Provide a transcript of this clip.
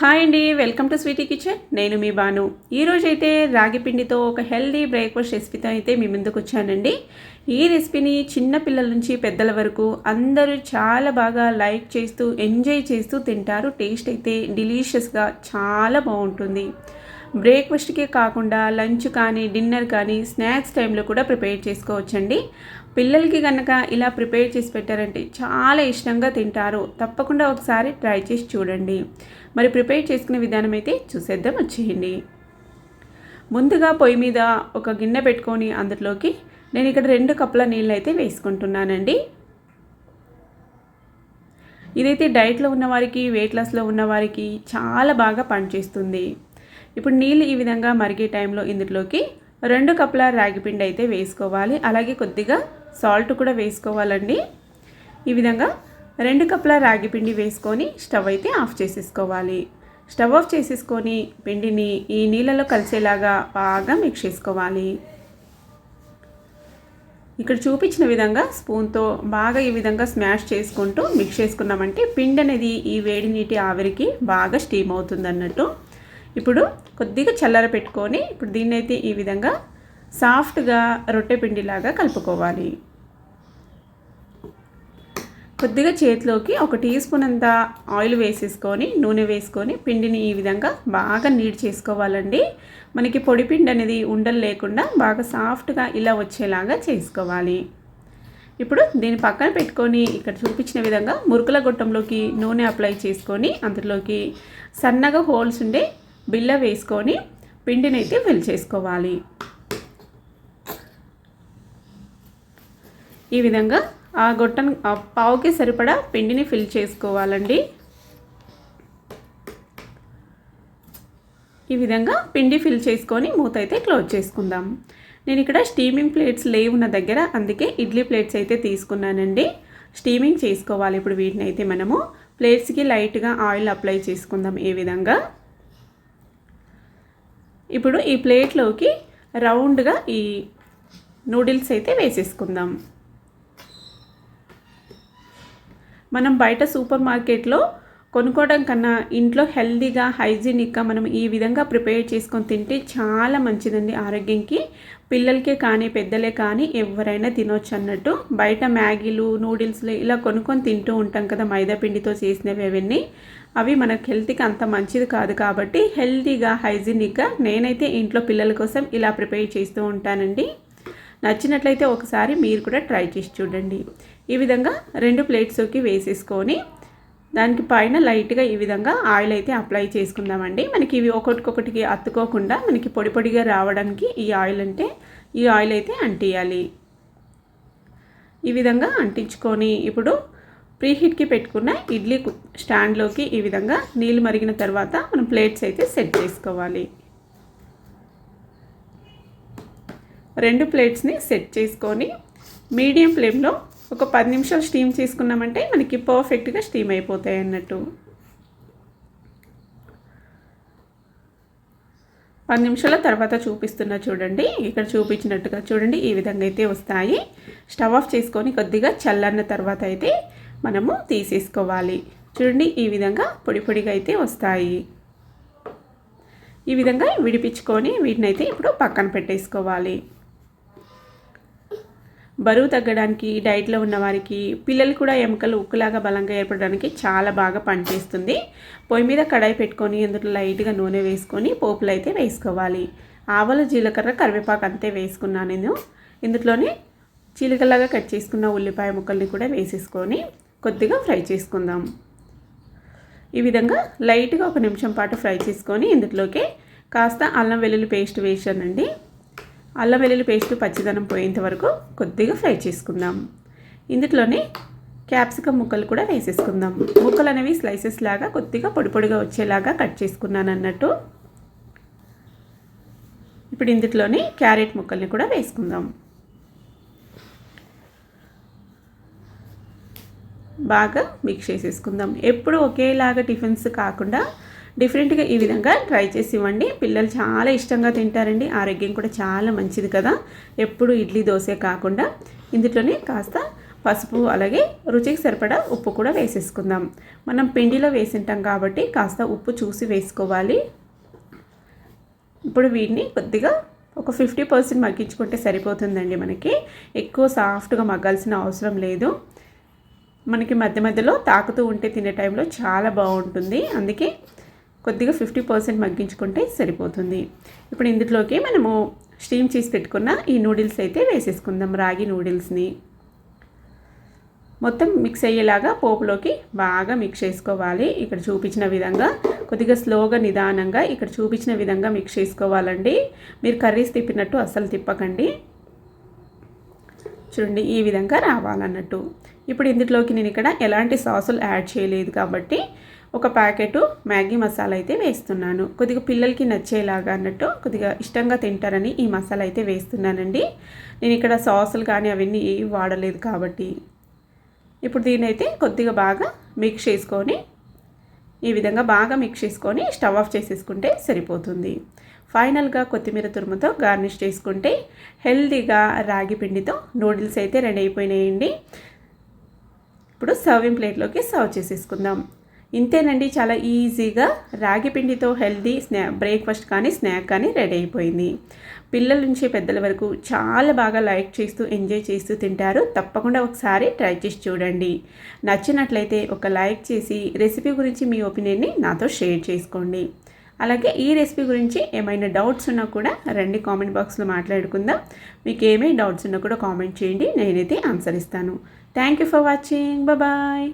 Hi అండి welcome to Sweety kitchen. నేను మీ బాను. ఈరోజు అయితే రాగి పిండితో ఒక హెల్దీ బ్రేక్ఫాస్ట్ రెసిపీతో అయితే మీ ముందుకు వచ్చానండి. ఈ రెసిపీని చిన్న పిల్లల నుంచి పెద్దల వరకు అందరూ చాలా బాగా లైక్ చేస్తూ ఎంజాయ్ చేస్తూ తింటారు. టేస్ట్ అయితే డిలీషియస్గా చాలా బాగుంటుంది. బ్రేక్ఫాస్ట్కే కాకుండా లంచ్ కానీ డిన్నర్ కానీ స్నాక్స్ టైంలో కూడా ప్రిపేర్ చేసుకోవచ్చండి. పిల్లలకి కనుక ఇలా ప్రిపేర్ చేసి పెట్టారంటే చాలా ఇష్టంగా తింటారు. తప్పకుండా ఒకసారి ట్రై చేసి చూడండి. మరి ప్రిపేర్ చేసుకునే విధానం అయితే చూసేద్దాం వచ్చేయండి. ముందుగా పొయ్యి మీద ఒక గిన్నె పెట్టుకొని అందులోకి నేను ఇక్కడ రెండు కప్పుల నీళ్ళు అయితే వేసుకుంటున్నానండి. ఇదైతే డైట్లో ఉన్నవారికి వెయిట్ లాస్లో ఉన్నవారికి చాలా బాగా పనిచేస్తుంది. ఇప్పుడు నీళ్ళు ఈ విధంగా మరిగే టైంలో ఇందులోకి రెండు కప్పుల రాగిపిండి అయితే వేసుకోవాలి. అలాగే కొద్దిగా సాల్ట్ కూడా వేసుకోవాలండి. ఈ విధంగా రెండు కప్పుల రాగి పిండి వేసుకొని స్టవ్ అయితే ఆఫ్ చేసేసుకోవాలి. స్టవ్ ఆఫ్ చేసేసుకొని పిండిని ఈ నీళ్ళలో కలిసేలాగా బాగా మిక్స్ చేసుకోవాలి. ఇక్కడ చూపించిన విధంగా స్పూన్తో బాగా ఈ విధంగా స్మాష్ చేసుకుంటూ మిక్స్ చేసుకున్నామంటే పిండి అనేది ఈ వేడి నీటి ఆవిరికి బాగా స్టీమ్ అవుతుంది అన్నట్టు. ఇప్పుడు కొద్దిగా చల్లర పెట్టుకొని ఇప్పుడు దీన్నైతే ఈ విధంగా సాఫ్ట్గా రొట్టె పిండిలాగా కలుపుకోవాలి. కొద్దిగా చేతిలోకి ఒక టీ స్పూన్ అంత ఆయిల్ వేసేసుకొని నూనె వేసుకొని పిండిని ఈ విధంగా బాగా నీడ్ చేసుకోవాలండి. మనకి పొడి పిండి అనేది ఉండలు లేకుండా బాగా సాఫ్ట్గా ఇలా వచ్చేలాగా చేసుకోవాలి. ఇప్పుడు దీన్ని పక్కన పెట్టుకొని ఇక్కడ చూపించిన విధంగా మురుకుల గొట్టంలోకి నూనె అప్లై చేసుకొని అందులోకి సన్నగా హోల్స్ ఉండే బిల్ల వేసుకొని పిండిని అయితే చేసుకోవాలి. ఈ విధంగా ఆ గొట్టను ఆ పావుకి సరిపడా పిండిని ఫిల్ చేసుకోవాలండి. ఈ విధంగా పిండి ఫిల్ చేసుకొని మూత అయితే క్లోజ్ చేసుకుందాం. నేను ఇక్కడ స్టీమింగ్ ప్లేట్స్ లేవున్న దగ్గర అందుకే ఇడ్లీ ప్లేట్స్ అయితే తీసుకున్నానండి. స్టీమింగ్ చేసుకోవాలి ఇప్పుడు వీటిని అయితే మనము. ప్లేట్స్కి లైట్గా ఆయిల్ అప్లై చేసుకుందాం ఏ విధంగా. ఇప్పుడు ఈ ప్లేట్లోకి రౌండ్గా ఈ నూడిల్స్ అయితే వేసేసుకుందాం. మనం బయట సూపర్ మార్కెట్లో కొనుక్కోవడం కన్నా ఇంట్లో హెల్దీగా హైజీనిక్గా మనం ఈ విధంగా ప్రిపేర్ చేసుకొని తింటే చాలా మంచిదండి ఆరోగ్యంకి. పిల్లలకే కానీ పెద్దలే కానీ ఎవరైనా తినొచ్చు అన్నట్టు. బయట మ్యాగీలు నూడిల్స్లు ఇలా కొనుక్కొని తింటూ ఉంటాం కదా మైదాపిండితో చేసినవి అవన్నీ. అవి మనకు హెల్త్కి అంత మంచిది కాదు కాబట్టి హెల్తీగా హైజీనిక్గా నేనైతే ఇంట్లో పిల్లల కోసం ఇలా ప్రిపేర్ చేస్తూ ఉంటానండి. నచ్చినట్లయితే ఒకసారి మీరు కూడా ట్రై చేసి చూడండి. ఈ విధంగా రెండు ప్లేట్స్కి వేసేసుకొని దానికి పైన లైట్గా ఈ విధంగా ఆయిల్ అయితే అప్లై చేసుకుందామండి. మనకి ఇవి ఒకటికొకటికి అత్తుకోకుండా మనకి పొడి పొడిగా రావడానికి ఈ ఆయిల్ అంటే ఈ ఆయిల్ అయితే అంటియాలి. ఈ విధంగా అంటించుకొని ఇప్పుడు ప్రీహీట్కి పెట్టుకున్న ఇడ్లీ స్టాండ్లోకి ఈ విధంగా నీళ్ళు మరిగిన తర్వాత మనం ప్లేట్స్ అయితే సెట్ చేసుకోవాలి. రెండు ప్లేట్స్ని సెట్ చేసుకొని మీడియం ఫ్లేమ్లో ఒక పది నిమిషాలు స్టీమ్ చేసుకున్నామంటే మనకి పర్ఫెక్ట్గా స్టీమ్ అయిపోతాయి అన్నట్టు. పది నిమిషాల తర్వాత చూపిస్తున్నా చూడండి. ఇక్కడ చూపించినట్టుగా చూడండి ఈ విధంగా అయితే వస్తాయి. స్టవ్ ఆఫ్ చేసుకొని కొద్దిగా చల్లన్న తర్వాత అయితే మనము తీసేసుకోవాలి. చూడండి ఈ విధంగా పొడి పొడిగా అయితే వస్తాయి. ఈ విధంగా విడిపించుకొని వీటిని అయితే ఇప్పుడు పక్కన పెట్టేసుకోవాలి. బరువు తగ్గడానికి డైట్లో ఉన్న వారికి పిల్లలు కూడా ఎముకలు ఉక్కులాగా బలంగా ఏర్పడడానికి చాలా బాగా పనిచేస్తుంది. పొయ్యి మీద కడాయి పెట్టుకొని అందులో లైట్గా నూనె వేసుకొని పోపులు అయితే వేసుకోవాలి. ఆవలు జీలకర్ర కరివేపాకు అంతే వేసుకున్నాను నేను. ఇందులోనే చీలికలాగా కట్ చేసుకున్న ఉల్లిపాయ ముక్కల్ని కూడా వేసేసుకొని కొద్దిగా ఫ్రై చేసుకుందాం. ఈ విధంగా లైట్గా ఒక నిమిషం పాటు ఫ్రై చేసుకొని ఇందులోకి కాస్త అల్లం వెల్లుల్లి పేస్ట్ వేసానండి అల్లం వెల్లుల్లి పేస్ట్ పచ్చిదనం పోయేంత వరకు కొద్దిగా ఫ్రై చేసుకుందాం. ఇందులోనే క్యాప్సికమ్ ముక్కలు కూడా వేసేసుకుందాం. ముక్కలు అనేవి స్లైసెస్ లాగా కొద్దిగా పొడి పొడిగా వచ్చేలాగా కట్ చేసుకున్నాను అన్నట్టు. ఇప్పుడు ఇందులోనే క్యారెట్ ముక్కల్ని కూడా వేసుకుందాం. బాగా మిక్స్ చేసేసుకుందాం. ఎప్పుడు ఒకేలాగా టిఫిన్స్ కాకుండా డిఫరెంట్గా ఈ విధంగా ట్రై చేసి ఇవ్వండి. పిల్లలు చాలా ఇష్టంగా తింటారండి. ఆరోగ్యం కూడా చాలా మంచిది కదా. ఎప్పుడు ఇడ్లీ దోశ కాకుండా ఇందులోనే కాస్త పసుపు అలాగే రుచికి సరిపడా ఉప్పు కూడా వేసేసుకుందాం. మనం పిండిలో వేసింటాం కాబట్టి కాస్త ఉప్పు చూసి వేసుకోవాలి. ఇప్పుడు వీటిని కొద్దిగా ఒక ఫిఫ్టీ పర్సెంట్ మగ్గించుకుంటే సరిపోతుందండి మనకి. ఎక్కువ సాఫ్ట్గా మగ్గాల్సిన అవసరం లేదు. మనకి మధ్య మధ్యలో తాకుతూ ఉంటే తినే టైంలో చాలా బాగుంటుంది. అందుకే కొద్దిగా ఫిఫ్టీ పర్సెంట్ మగ్గించుకుంటే సరిపోతుంది. ఇప్పుడు ఇందులోకి మనము స్టీమ్ చేసి పెట్టుకున్న ఈ నూడిల్స్ అయితే వేసేసుకుందాం రాగి నూడిల్స్ని. మొత్తం మిక్స్ అయ్యేలాగా పోపులోకి బాగా మిక్స్ చేసుకోవాలి. ఇక్కడ చూపించిన విధంగా కొద్దిగా స్లోగా నిదానంగా ఇక్కడ చూపించిన విధంగా మిక్స్ చేసుకోవాలండి. మీరు కర్రీస్ తిప్పినట్టు అస్సలు తిప్పకండి. చూడండి ఈ విధంగా రావాలన్నట్టు. ఇప్పుడు ఇందులోకి నేను ఇక్కడ ఎలాంటి సాసులు యాడ్ చేయలేదు కాబట్టి ఒక ప్యాకెట్ మ్యాగీ మసాలా అయితే వేస్తున్నాను. కొద్దిగా పిల్లలకి నచ్చేలాగా అన్నట్టు కొద్దిగా ఇష్టంగా తింటారని ఈ మసాలా అయితే వేస్తున్నానండి. నేను ఇక్కడ సాసులు కానీ అవన్నీ ఏవి వాడలేదు కాబట్టి. ఇప్పుడు దీన్ని అయితే కొద్దిగా బాగా మిక్స్ చేసుకొని ఈ విధంగా బాగా మిక్స్ చేసుకొని స్టవ్ ఆఫ్ చేసేసుకుంటే సరిపోతుంది. ఫైనల్గా కొత్తిమీర తురుముతో గార్నిష్ చేసుకుంటే హెల్దీగా రాగి పిండితో నూడిల్స్ అయితే రెడీ అయిపోయినాయండి. ఇప్పుడు సర్వింగ్ ప్లేట్లోకి సర్వ్ చేసేసుకుందాం. ఇంతేనండి చాలా ఈజీగా రాగి పిండితో హెల్దీ స్నా బ్రేక్ఫాస్ట్ కానీ స్నాక్ కానీ రెడీ అయిపోయింది. పిల్లల నుంచి పెద్దల వరకు చాలా బాగా లైక్ చేస్తూ ఎంజాయ్ చేస్తూ తింటారు. తప్పకుండా ఒకసారి ట్రై చేసి చూడండి. నచ్చినట్లయితే ఒక లైక్ చేసి రెసిపీ గురించి మీ ఒపీనియన్ని నాతో షేర్ చేసుకోండి. అలాగే ఈ రెసిపీ గురించి ఏమైనా డౌట్స్ ఉన్నా కూడా రండి కామెంట్ బాక్స్లో మాట్లాడుకుందాం. మీకు ఏమేమి డౌట్స్ ఉన్నా కూడా కామెంట్ చేయండి. నేనైతే ఆన్సర్ ఇస్తాను. Thank you for watching. Bye.